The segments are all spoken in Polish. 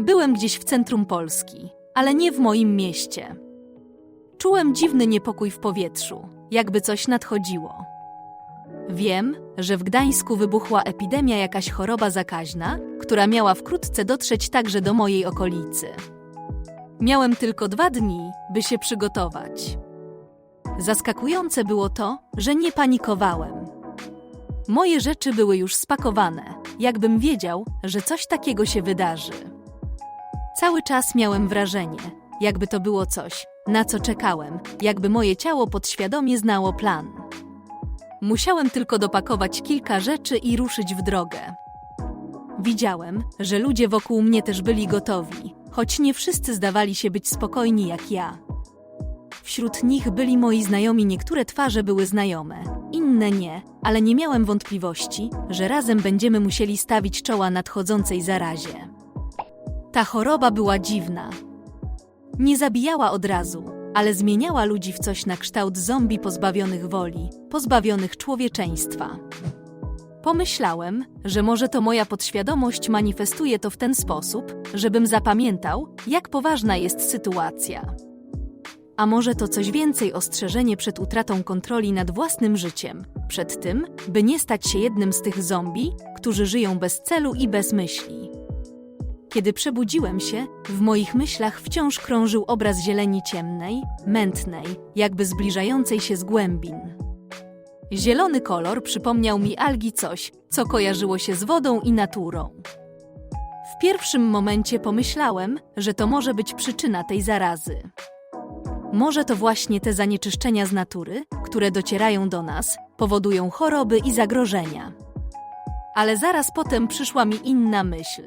Byłem gdzieś w centrum Polski, ale nie w moim mieście. Czułem dziwny niepokój w powietrzu, jakby coś nadchodziło. Wiem, że w Gdańsku wybuchła epidemia jakaś choroba zakaźna, która miała wkrótce dotrzeć także do mojej okolicy. Miałem tylko dwa dni, by się przygotować. Zaskakujące było to, że nie panikowałem. Moje rzeczy były już spakowane, jakbym wiedział, że coś takiego się wydarzy. Cały czas miałem wrażenie, jakby to było coś, na co czekałem, jakby moje ciało podświadomie znało plan. Musiałem tylko dopakować kilka rzeczy i ruszyć w drogę. Widziałem, że ludzie wokół mnie też byli gotowi, choć nie wszyscy zdawali się być spokojni jak ja. Wśród nich byli moi znajomi, niektóre twarze były znajome, inne nie, ale nie miałem wątpliwości, że razem będziemy musieli stawić czoła nadchodzącej zarazie. Ta choroba była dziwna. Nie zabijała od razu, ale zmieniała ludzi w coś na kształt zombie pozbawionych woli, pozbawionych człowieczeństwa. Pomyślałem, że może to moja podświadomość manifestuje to w ten sposób, żebym zapamiętał, jak poważna jest sytuacja. A może to coś więcej ostrzeżenie przed utratą kontroli nad własnym życiem, przed tym, by nie stać się jednym z tych zombie, którzy żyją bez celu i bez myśli. Kiedy przebudziłem się, w moich myślach wciąż krążył obraz zieleni ciemnej, mętnej, jakby zbliżającej się z głębin. Zielony kolor przypomniał mi algi coś, co kojarzyło się z wodą i naturą. W pierwszym momencie pomyślałem, że to może być przyczyna tej zarazy. Może to właśnie te zanieczyszczenia z natury, które docierają do nas, powodują choroby i zagrożenia. Ale zaraz potem przyszła mi inna myśl.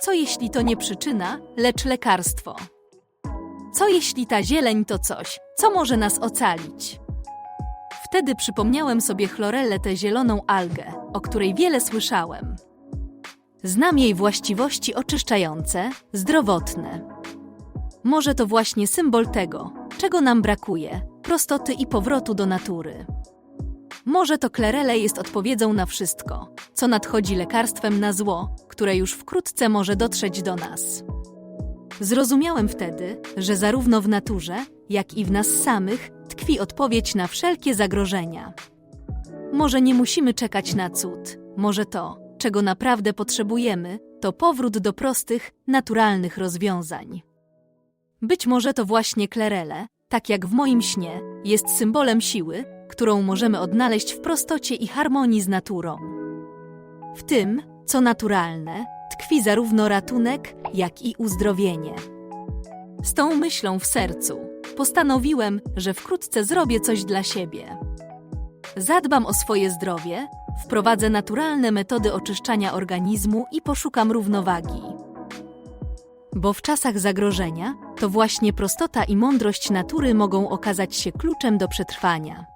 Co jeśli to nie przyczyna, lecz lekarstwo? Co jeśli ta zieleń to coś, co może nas ocalić? Wtedy przypomniałem sobie chlorellę, tę zieloną algę, o której wiele słyszałem. Znam jej właściwości oczyszczające, zdrowotne. Może to właśnie symbol tego, czego nam brakuje prostoty i powrotu do natury. Może to klerele jest odpowiedzią na wszystko, co nadchodzi lekarstwem na zło, które już wkrótce może dotrzeć do nas. Zrozumiałem wtedy, że zarówno w naturze, jak i w nas samych tkwi odpowiedź na wszelkie zagrożenia. Może nie musimy czekać na cud, może to, czego naprawdę potrzebujemy, to powrót do prostych, naturalnych rozwiązań. Być może to właśnie klerele, tak jak w moim śnie, jest symbolem siły, którą możemy odnaleźć w prostocie i harmonii z naturą. W tym, co naturalne, tkwi zarówno ratunek, jak i uzdrowienie. Z tą myślą w sercu postanowiłem, że wkrótce zrobię coś dla siebie. Zadbam o swoje zdrowie, wprowadzę naturalne metody oczyszczania organizmu i poszukam równowagi. Bo w czasach zagrożenia to właśnie prostota i mądrość natury mogą okazać się kluczem do przetrwania.